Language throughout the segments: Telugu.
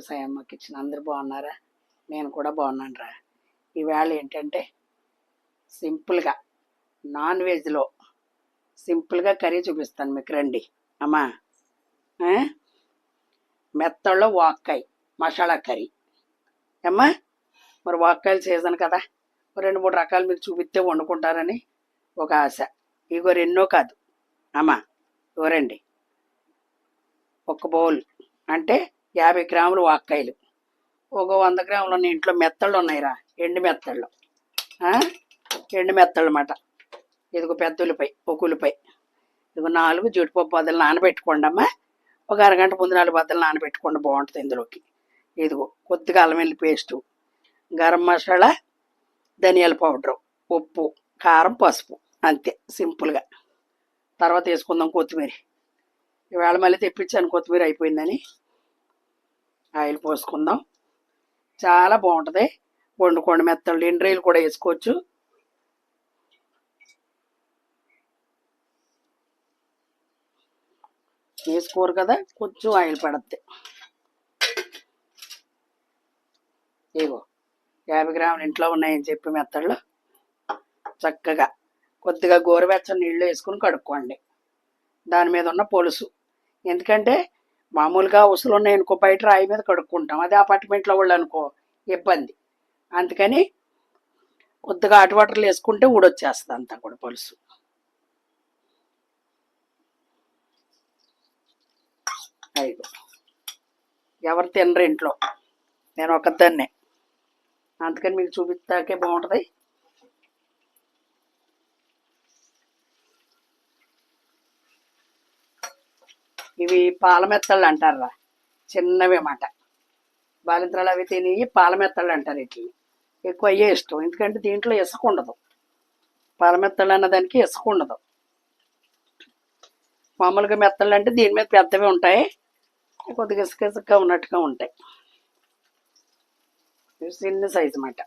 టు సాయమ్మ కిచెన్ అందరు బాగున్నారా? నేను కూడా బాగున్నాను రా ఈవేళ ఏంటంటే సింపుల్గా నాన్ వెజ్లో సింపుల్గా కర్రీ చూపిస్తాను మీకు రండి. అమ్మా. మెత్తల్లో వాక్కాయ మసాలా కర్రీ. అమ్మా మరి వాక్కాయలు సీజన్ కదా. రెండు మూడు రకాలు మీకు చూపిస్తే వండుకుంటారని ఒక ఆశ. ఇగో ఎన్నో కాదు. అమ్మా ఇవ్వరండి ఒక బౌల్. అంటే యాభై గ్రాములు వాక్కాయలు. ఒక వంద గ్రాములు ఉన్న ఇంట్లో మెత్తళ్ళు ఉన్నాయిరా. ఎండు మెత్తళ్ళు. ఎండు మెత్తళ్ళు అన్నమాట ఇదిగో పెద్ద ఉల్లిపాయ ఒక ఉల్లిపాయ ఇదిగో నాలుగు జీడిపప్పు బద్దలు నానబెట్టుకోండి అమ్మా. ఒక అరగంట ముందు నాలుగు బద్దలు నానబెట్టుకోండి బాగుంటుంది ఇందులోకి. ఇదిగో కొద్దిగా అల్లం వెల్లి పేస్టు గరం మసాలా ధనియాల పౌడరు ఉప్పు కారం పసుపు. అంతే సింపుల్గా. తర్వాత వేసుకుందాం కొత్తిమీర. ఇవాళ మళ్ళీ తెప్పించాను కొత్తిమీర అయిపోయిందని. ఆయిల్ పోసుకుందాం. చాలా బాగుంటుంది. వండుకోండి మెత్తళ్ళు ఎండ్రీలు కూడా వేసుకోవచ్చు. వేసుకోరు కదా? కొంచెం ఆయిల్ పడద్ది. ఇగో యాభై గ్రాములు ఇంట్లో ఉన్నాయని చెప్పి మెత్తళ్ళు. చక్కగా. కొద్దిగా గోరువెచ్చని నీళ్ళు వేసుకుని కడుక్కోండి. దాని మీద ఉన్న పొలుసు. ఎందుకంటే మామూలుగా ఉసులు ఉన్నాయి అనుకో బయట రాయి మీద కడుక్కుంటాం. అదే అపార్ట్మెంట్లో వాళ్ళు అనుకో ఇబ్బంది. అందుకని కొద్దిగా హాట్ వాటర్లు వేసుకుంటే ఊడొచ్చేస్తుంది అంతా కూడా పులుసు. ఐదు. ఎవరు తినరు ఇంట్లో? నేను ఒక్కదాన్నే అందుకని మీకు చూపిస్తాకే బాగుంటుంది. ఇవి పాలమెత్తళ్ళు అంటారా చిన్నవి అన్నమాట బాలింత్రాలు అవి తిని పాలమెత్తళ్ళు అంటారు ఇట్లా ఎక్కువ అయ్యే ఇష్టం. ఎందుకంటే దీంట్లో ఇసుక ఉండదు. పాలమెత్తళ్ళు అన్నదానికి ఇసుక ఉండదు. మామూలుగా మెత్తళ్ళు అంటే దీని మీద పెద్దవి ఉంటాయి. కొద్దిగా ఇసుక ఇసుకగా ఉన్నట్టుగా ఉంటాయి. చిన్న సైజు అన్నమాట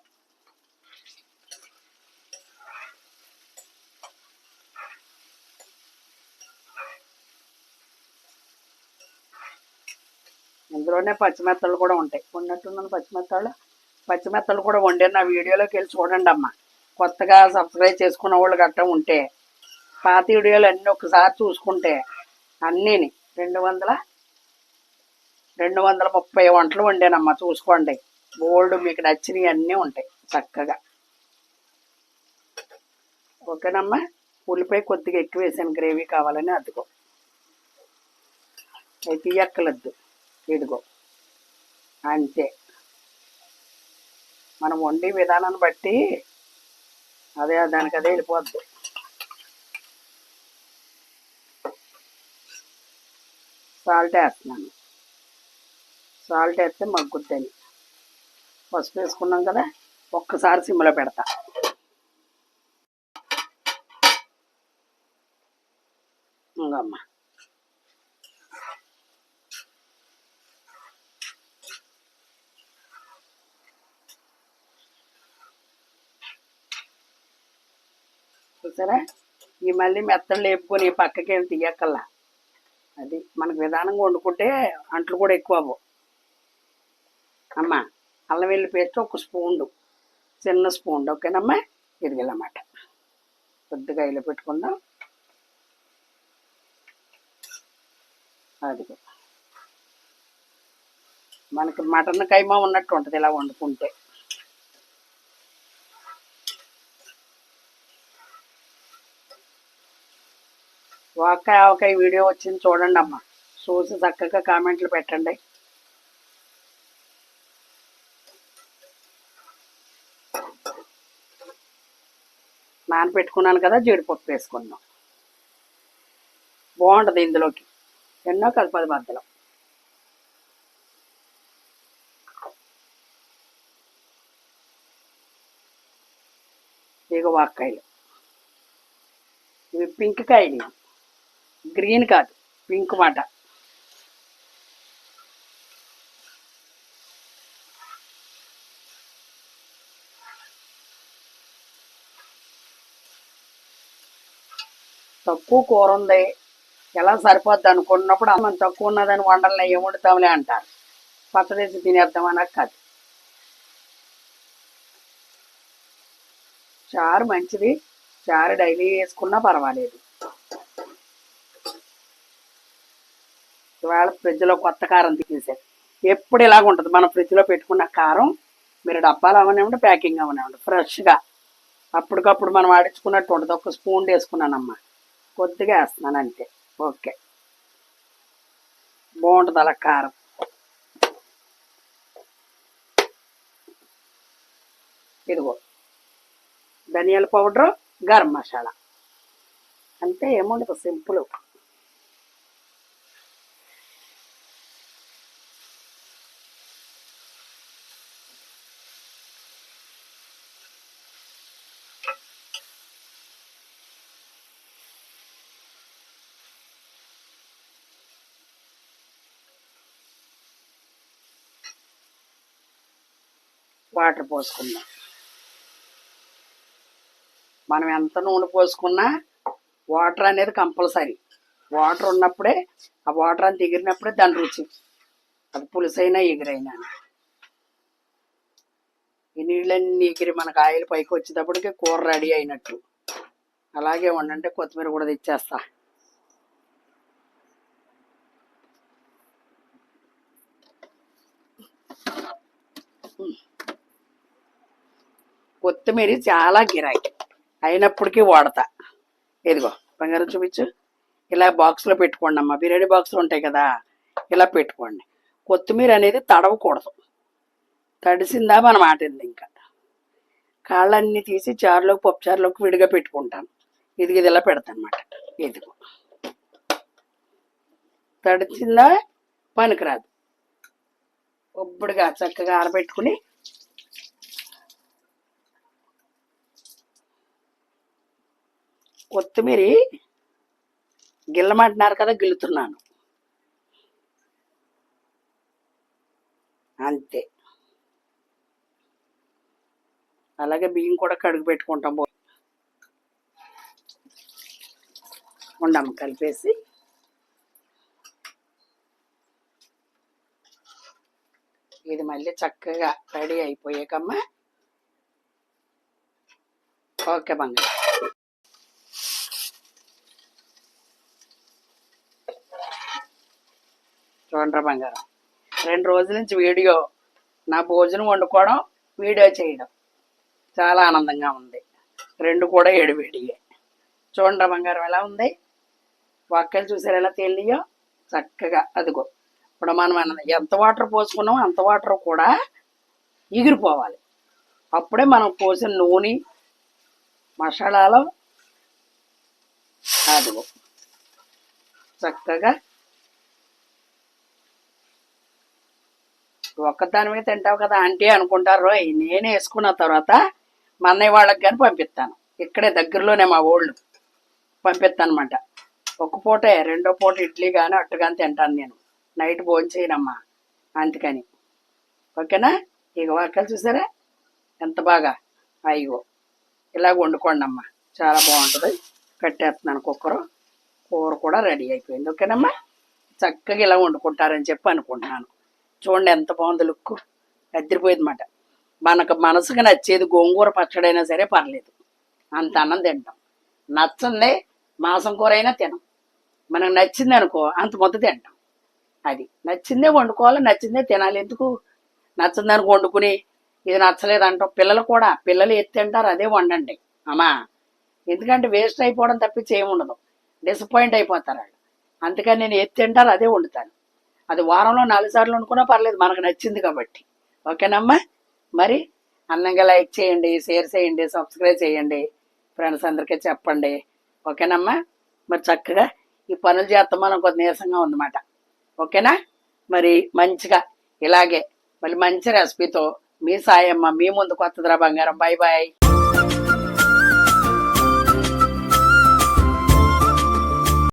ఇందులోనే పచ్చిమెత్తలు కూడా ఉంటాయి. ఉన్నట్టున్న పచ్చిమెత్తలు పచ్చిమెత్తలు కూడా వండే నా వీడియోలోకి వెళ్ళి చూడండి అమ్మా. కొత్తగా సబ్స్క్రైబ్ చేసుకున్న వాళ్ళు గట్ట ఉంటే పాత వీడియోలు అన్నీ ఒకసారి చూసుకుంటే అన్నీని రెండు వందల రెండు వందల ముప్పై వంటలు వండానమ్మ చూసుకోండి. బోల్డ్ మీకు నచ్చినవి అన్నీ ఉంటాయి చక్కగా. ఓకేనమ్మా? ఉల్లిపాయ కొద్దిగా ఎక్కువ వేసాను గ్రేవీ కావాలని అద్దుకో అయితే ఎక్కలద్దు ఇదిగో. అంతే. మనం వండే విధానాన్ని బట్టి అదే దానికి అదే వెళ్ళిపోద్ది. సాల్ట్ వేస్తున్నాను. సాల్ట్ వేస్తే మగ్గుద్దని. పసుపు వేసుకున్నాం కదా ఒక్కసారి సిమ్లో పెడతా. ఇంకమ్మా చూసారా? ఈ మళ్ళీ మెత్తలు లేపుకొని పక్కకి తీయక్కల్లా అది మనకు విధానంగా వండుకుంటే అంట్లు కూడా ఎక్కువ అవ్వవు అమ్మా అల్లం వెల్లి పేస్ట్ ఒక స్పూన్ చిన్న స్పూన్ ఓకేనమ్మా? ఇదిగలన్నమాట. కొద్దిగా ఇలా పెట్టుకుందాం. అది మనకి మటన్ కైమా ఉన్నట్టు ఉంటుంది ఇలా వండుకుంటే. వాకాయ ఆవకాయ వీడియో వచ్చింది చూడండి అమ్మ చూసి చక్కగా కామెంట్లు పెట్టండి. నానబెట్టుకున్నాను కదా జీడిపప్పు వేసుకుందాం బాగుంటుంది ఇందులోకి. ఎన్నో కలపది మధ్యలో. ఇక వాక్కాయలు. ఇవి పింక్ కాయలు. గ్రీన్ కాదు పింక్ మాట. తక్కువ కూర ఉంది. ఎలా సరిపోద్ది అనుకున్నప్పుడు మనం తక్కువ ఉన్నదని వండలే ఏం వండుతాంలే అంటారు. పచ్చడేసి తినేద్దామని కాదు. చారు మంచిది. చారు డైలీ వేసుకున్నా పర్వాలేదు. ఇవాళ ఫ్రిడ్జ్లో కొత్త కారం తీసేసారు. ఎప్పుడు ఇలాగ ఉంటుంది. మనం ఫ్రిడ్జ్లో పెట్టుకున్న కారం మీరు డబ్బాలు అవనివ్వండి ప్యాకింగ్ అవనివ్వండి ఫ్రెష్గా. అప్పటికప్పుడు మనం ఆడించుకున్నట్టు ఉంటుంది. ఒక స్పూన్ వేసుకున్నానమ్మా. కొద్దిగా వేస్తున్నాను అంతే. ఓకే. బాగుంటుంది అలా కారం. ఇదిగో. ధనియాల పౌడరు గరం మసాలా. అంతే ఏముండదు. సింపుల్. వాటర్ పోసుకుందాం మనం ఎంత నూనె పోసుకున్నా వాటర్ అనేది కంపల్సరీ. వాటర్ ఉన్నప్పుడే ఆ వాటర్ అంత ఎగిరినప్పుడే దాని రుచి. అది పులుసైనా ఎగిరైనా. ఈ నీళ్ళన్నీ ఎగిరి మనకు ఆయిల్ పైకి వచ్చేటప్పటికి కూర రెడీ అయినట్టు. అలాగే ఉండంటే కొత్తిమీర కూడా తెచ్చేస్తా. కొత్తిమీర చాలా గిరాకీ అయినప్పటికీ వాడతా. ఇదిగో బంగారం చూపించు. ఇలా బాక్స్లో పెట్టుకోండి అమ్మ. బిర్యానీ బాక్స్లు ఉంటాయి కదా ఇలా పెట్టుకోండి. కొత్తిమీర అనేది తడవకూడదు. తడిసిందా మనం ఆటింది ఇంకా? కాళ్ళన్నీ తీసి చారులోకి పప్పు చారులోకి విడిగా పెట్టుకుంటాను. ఇది ఇది ఇలా పెడతాను అనమాట ఇదిగో. తడిచిందా పనికిరాదు. ఒబ్బడిగా చక్కగా ఆరబెట్టుకుని కొత్తిమీర గిల్లమంటున్నారు కదా గిల్లుతున్నాను. అంతే. అలాగే బియ్యం కూడా కడుగు పెట్టుకుంటాం. పో కలిపేసి. ఇది మళ్ళీ చక్కగా రెడీ అయిపోయాకమ్మా. ఓకే బంగారు. చూడండి బంగారం రెండు రోజుల నుంచి వీడియో నా భోజనం వండుకోవడం వీడియో చేయడం. చాలా ఆనందంగా ఉంది. రెండు కూడా ఏడు వేడియే. చూడండి బంగారం ఎలా ఉంది? వాక్యలు చూసారు? ఎలా తేలియో? చక్కగా. అదిగో. ఇప్పుడు మనం అన్న- ఎంత వాటర్ పోసుకున్నామో అంత వాటర్ కూడా ఎగిరిపోవాలి. అప్పుడే మనం పోసిన నూనె మసాలాలో అదిగో. చక్కగా ఒక్కదాని మీద తింటావు కదా ఆంటీ అనుకుంటారు నేను నేనే వేసుకున్న తర్వాత మా అన్నయ్య వాళ్ళకి కానీ పంపిస్తాను. ఇక్కడే దగ్గరలోనే మా ఓళ్ళు పంపిస్తాను అనమాట ఒక పూటే రెండో పూట ఇడ్లీ కానీ అట్టు కానీ తింటాను నేను. నైట్ భోజనం చేయనమ్మా అందుకని. ఓకేనా? ఇక వార్కలు చూసారా? ఎంత బాగా? అయ్యో ఇలాగ వండుకోండి అమ్మా. చాలా బాగుంటుంది. కట్టేస్తున్నాను కుక్కరు. కూర కూడా రెడీ అయిపోయింది. ఓకేనమ్మా? చక్కగా ఇలా వండుకుంటారని చెప్పి అనుకుంటున్నాను. చూడండి ఎంత బాగుంది లుక్. అద్దరిపోయేదన్నమాట మనకు మనసుకు నచ్చేది గోంగూర పచ్చడైనా సరే పర్లేదు. అంత అన్నం తింటాం. నచ్చందే మాంసం కూర అయినా తినం. మనకు నచ్చింది అనుకో అంత మొత్తం తింటాం. అది నచ్చిందే వండుకోవాలి నచ్చిందే తినాలి. ఎందుకు? నచ్చిందానికి వండుకుని ఇది నచ్చలేదు అంటాం. పిల్లలు కూడా పిల్లలు ఎత్తి తింటారు అదే వండండి. అమ్మా ఎందుకంటే వేస్ట్ అయిపోవడం తప్పించి ఏముండదు డిసప్పాయింట్ అయిపోతారు వాళ్ళు. అందుకని నేను ఎత్తి తింటారు అదే వండుతాను. అది వారంలో నాలుగు సార్లు వండుకున్నా పర్లేదు మనకు నచ్చింది కాబట్టి. ఓకేనమ్మా? మరి అందంగా లైక్ చేయండి షేర్ చేయండి సబ్స్క్రైబ్ చేయండి. ఫ్రెండ్స్ అందరికీ చెప్పండి. ఓకేనమ్మా? మరి చక్కగా ఈ పనులు చేస్తాం మనం కొద్ది నీరసంగా ఉందన్నమాట. ఓకేనా? మరి మంచిగా ఇలాగే మళ్ళీ మంచి రెసిపీతో మీ సాయమ్మ మీ ముందు కొత్తదిరా బంగారం. Bye bye